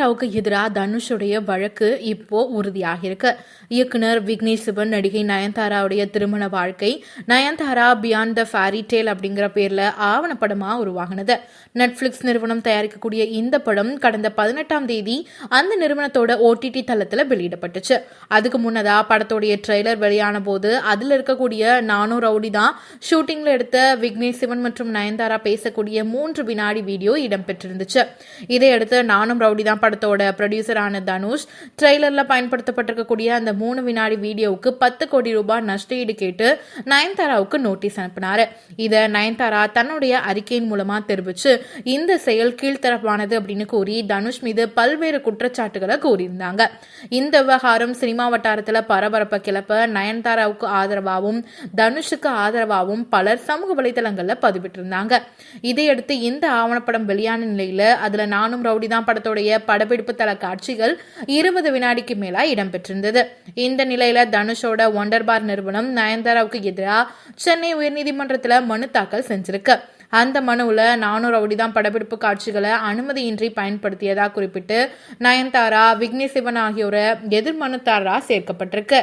ராவுக்கு எதிராக தனுஷுடைய வழக்கு இப்போ உறுதியாகிருக்கு இயக்குனர் விக்னேஷ் சிவன் நடிகை நயன்தாராவுடைய திருமண வாழ்க்கை Nayanthara beyond the fairy tale அப்படிங்கிற பேர்ல ஆவணப்படமா உருவாகினது. நெட்ஃபிளிக்ஸ் நிறுவனம் தயாரிக்கக்கூடிய இந்த படம் கடந்த பதினெட்டாம் தேதி அந்த நிறுவனத்தோட ஓடிடி தளத்துல வெளியிடப்பட்டுச்சு. அதுக்கு முன்னதா படத்தோடைய ட்ரெய்லர் வெளியான போது அதுல இருக்கக்கூடிய நானும் ரவுடி தான் ஷூட்டிங்ல எடுத்த விக்னேஷ் சிவன் மற்றும் நயன்தாரா பேசக்கூடிய மூன்று வினாடி வீடியோ இடம்பெற்றிருந்துச்சு. இதையடுத்து நானும் ரவுடி தான் படத்தோட ப்ரொடியூசரான தனுஷ் ட்ரெய்லர்ல பயன்படுத்தப்பட்டிருக்கக்கூடிய அந்த மூணு வினாடி வீடியோவுக்கு பத்து கோடி ரூபாய் நஷ்டஈடு கேட்டு நயன்தாராவுக்கு நோட்டீஸ் அனுப்பினாரு. இதை நயன்தாரா தன்னுடைய அறிக்கையின் மூலமாக தெரிவிச்சு இந்த செயல் கீழ்த்தரப்பானது அப்படின்னு கூறி தனுஷ் மீது பல்வேறு குற்றச்சாட்டுகளை கூறியிருந்தாங்க. இந்த விவகாரம் சினிமா வட்டாரத்தில் பரபரப்பை கிளப்ப நயன்தாராவுக்கு ஆதரவாகவும் தனுஷுக்கு ஆதரவாகவும் பலர் சமூக வலைதளங்களில் பதிவிட்டிருந்தாங்க. இதையடுத்து இந்த ஆவணப்படம் வெளியான நிலையில் அதுல நானும் ரவுடி தான் படத்தோடைய படப்பிடிப்பு தள காட்சிகள் இருபது வினாடிக்கு மேலா இடம்பெற்றிருந்தது. இந்த நிலையில தனுஷோட ஒண்டர் பார் நிறுவனம் நயன்தாராவுக்கு எதிராக சென்னை உயர்நீதிமன்றத்தில் மனு தாக்கல் செஞ்சிருக்கு. அந்த மனுவில் நானூறு ரவுடி தான் படப்பிடிப்பு காட்சிகளை அனுமதியின்றி பயன்படுத்தியதாக குறிப்பிட்டு நயன்தாரா விக்னேஷ் சிவன் ஆகியோரை எதிர் சேர்க்கப்பட்டிருக்கு.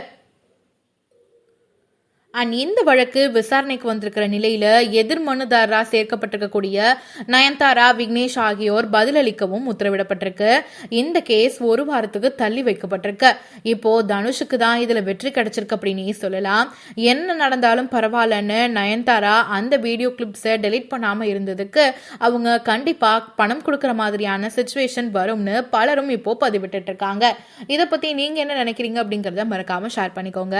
அண்ட் இந்த வழக்கு விசாரணைக்கு வந்திருக்கிற நிலையில எதிர் மனுதாரா சேர்க்கப்பட்டிருக்கக்கூடிய நயன்தாரா விக்னேஷ் ஆகியோர் பதிலளிக்கவும் உத்தரவிடப்பட்டிருக்கு. இந்த கேஸ் ஒரு வாரத்துக்கு தள்ளி வைக்கப்பட்டிருக்கு. இப்போ தனுஷுக்கு தான் இதுல வெற்றி கிடைச்சிருக்கு அப்படின்னு சொல்லலாம். என்ன நடந்தாலும் பரவாயில்லன்னு நயன்தாரா அந்த வீடியோ கிளிப்ஸை டெலிட் பண்ணாம இருந்ததுக்கு அவங்க கண்டிப்பா பணம் கொடுக்குற மாதிரியான சுச்சுவேஷன் வரும்னு பலரும் இப்போ பதிவிட்டு இருக்காங்க. இதை பத்தி நீங்க என்ன நினைக்கிறீங்க அப்படிங்கறத மறக்காம ஷேர் பண்ணிக்கோங்க.